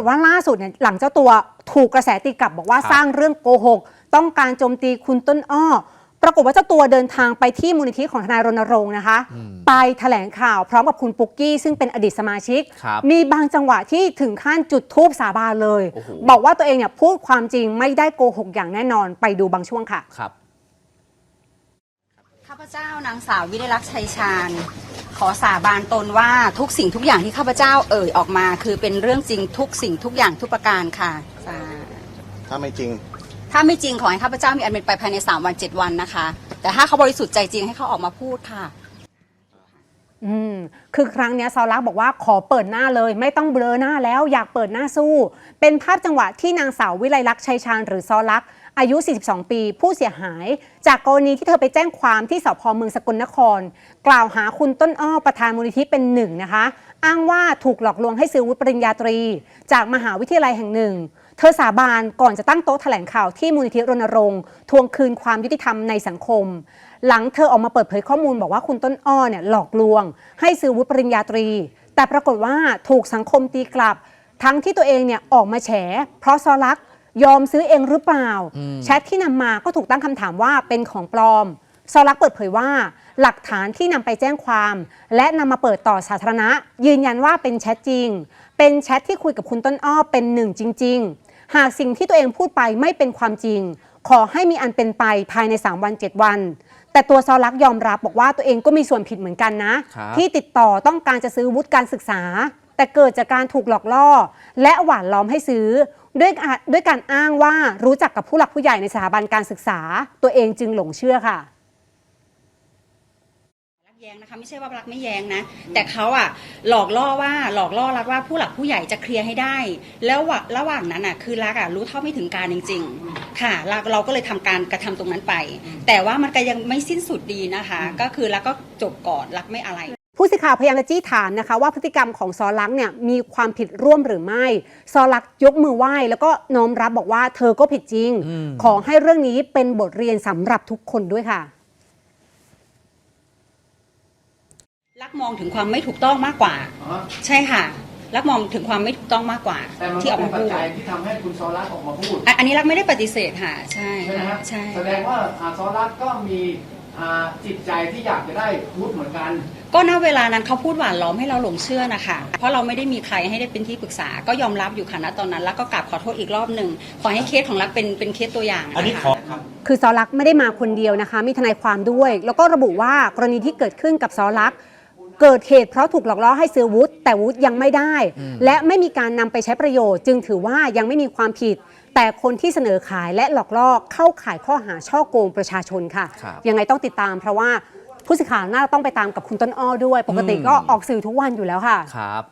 ฏว่าล่าสุดเนี่ยหลังเจ้าตัวถูกกระแสตีกลับบอกว่าครับสร้างเรื่องโกหก ต้องการโจมตีคุณต้นอ้อ ปรากฏว่าเจ้าตัวเดินทางไปที่มูลนิธิของทนายรณรงค์นะคะอืมไปแถลงข่าวพร้อมกับคุณปุ๊กกี้ ซึ่งเป็นอดีตสมาชิก ครับมีบางจังหวะที่ถึงขั้นจุดทูบสาบานเลย โอ้โห บอกว่าตัวเองเนี่ยพูดความจริงไม่ได้โกหกอย่างแน่นอนไปดูบางช่วงค่ะ ครับ ข้าพเจ้านางสาววิไลลักษณ์ชัยชาญ ขอสาบานตนว่าทุกสิ่งทุกอย่างที่ข้าพเจ้าเอ่ยออกมา คือเป็นเรื่องจริงทุกสิ่งทุกอย่างทุกประการค่ะสาถ้าไม่จริง ถ้าไม่จริงขอให้ข้าพเจ้ามีอันเป็นไปภายใน3วัน7วันนะคะ แต่ถ้าเขาบริสุทธิ์ใจจริงให้เขาออกมาพูดค่ะอืมคือครั้งเนี้ยซอลักบอกว่าขอเปิดหน้าเลย ไม่ต้องเบลอหน้าแล้วอยากเปิดหน้าสู้ เป็นภาพจังหวะที่นางสาววิไลลักษณ์ชัยชาญหรือซอลักษณ์ อายุ 42 ปี ผู้เสียหาย จากกรณีที่เธอไปแจ้งความที่สพเมืองสกลนคร กล่าวหาคุณต้นอ้อประธานมูลนิธิเป็นหนึ่งนะคะ อ้างว่าถูกหลอกลวงให้ซื้อวุฒิปริญญาตรี จากมหาวิทยาลัยแห่งหนึ่ง เธอสาบานก่อนจะตั้งโต๊ะแถลงข่าวที่มูลนิธิรณรงค์ทวงคืนความยุติธรรมในสังคม หลังเธอออกมาเปิดเผยข้อมูลบอกว่าคุณต้นอ้อเนี่ยหลอกลวง ให้ซื้อวุฒิปริญญาตรี แต่ปรากฏว่าถูกสังคมตีกลับ ทั้งที่ตัวเองเนี่ยออกมาแฉเพราะซอลัก ยอมซื้อเองหรือเปล่าอืมแชทที่นำมาก็ถูกตั้งคำถามว่าเป็นของปลอมซอลักเปิดเผยว่า หลักฐานที่นำไปแจ้งความ และนำมาเปิดต่อสาธารณะ ยืนยันว่าเป็นแชทจริง เป็นแชทที่คุยกับคุณต้นอ้อเป็นหนึ่งจริง ๆ หากสิ่งที่ตัวเองพูดไปไม่เป็นความจริง ขอให้มีอันเป็นไปภายใน 3 วัน 7 วัน แต่ตัวซอลักยอมรับบอกว่าตัวเองก็มีส่วนผิดเหมือนกันนะ ครับ ที่ติดต่อต้องการจะซื้อวุฒิการศึกษา แต่เกิดจากการถูกหลอกล่อ และหวานล้อมให้ซื้อ ด้วยด้วยการอ้างว่ารู้จักกับผู้หลักผู้ใหญ่ในสถาบันการศึกษา ตัวเองจึงหลงเชื่อค่ะรักแย้งนะคะไม่ใช่ว่ารักไม่แย้งนะ แต่เขาอะหลอกล่อว่าหลอกล่อรักว่าผู้หลักผู้ใหญ่จะเคลียร์ให้ได้ แล้วระหว่างนั้นอะคือรักอะรู้เท่าไม่ถึงการจริง ๆ ค่ะเราเราก็เลยทำการกระทำตรงนั้นไป แต่ว่ามันก็ยังไม่สิ้นสุดดีนะคะ ก็คือรักก็จบก่อนรักไม่อะไร ผู้สื่อข่าวพยายามจะจี้ถามนะคะ ว่าพฤติกรรมของซอลักษณ์เนี่ยมีความผิดร่วมหรือไม่ ซอลักษณ์ยกมือไหว้ แล้วก็น้อมรับบอกว่าเธอก็ผิดจริงอืมขอให้เรื่องนี้เป็นบทเรียนสำหรับทุกคนด้วยค่ะ รักมองถึงความไม่ถูกต้องมากกว่าอ๋อใช่ค่ะรักมองถึงความไม่ถูกต้องมากกว่าแต่มันที่ก็ออกเป็นมาปัจพูดจัยที่ทำให้คุณโซลัสออกมาพูดอะอันนี้รักไม่ได้ปฏิเสธค่ะ ใช่ใช่ไหมค่ะฮะใช่แสดงว่าอ่าโซลัสก็มี อ่าจิตใจที่อยากจะได้พูดเหมือนกัน ก็ณเวลานั้นเขาพูดหวานล้อมให้เราหลงเชื่อนะคะ เพราะเราไม่ได้มีใครให้ได้เป็นที่ปรึกษา ก็ยอมรับอยู่ค่ะณตอนนั้น แล้วก็กราบขอโทษอีกรอบหนึ่ง ขอให้เคสของรักเป็นเป็นเคสตัวอย่างอันนี้ะคะขอครับ คือซอลักษณ์ไม่ได้มาคนเดียวนะคะ มีทนายความด้วย แล้วก็ระบุว่ากรณีที่เกิดขึ้นกับซอลักษณ์ เกิดเหตุเพราะถูกหลอกล่อให้ซื้อวุฒิแต่วุฒิยังไม่ได้ และไม่มีการนำไปใช้ประโยชน์ จึงถือว่ายังไม่มีความผิด แต่คนที่เสนอขายและหลอกล่อเข้าข่ายข้อหาช่อโกงประชาชนค่ะ ครับ ยังไงต้องติดตามเพราะว่าผู้สื่อข่าวน่าจะต้องไปตามกับคุณต้นอ้อด้วย ปกติก็ออกสื่อทุกวันอยู่แล้วค่ะ ครับ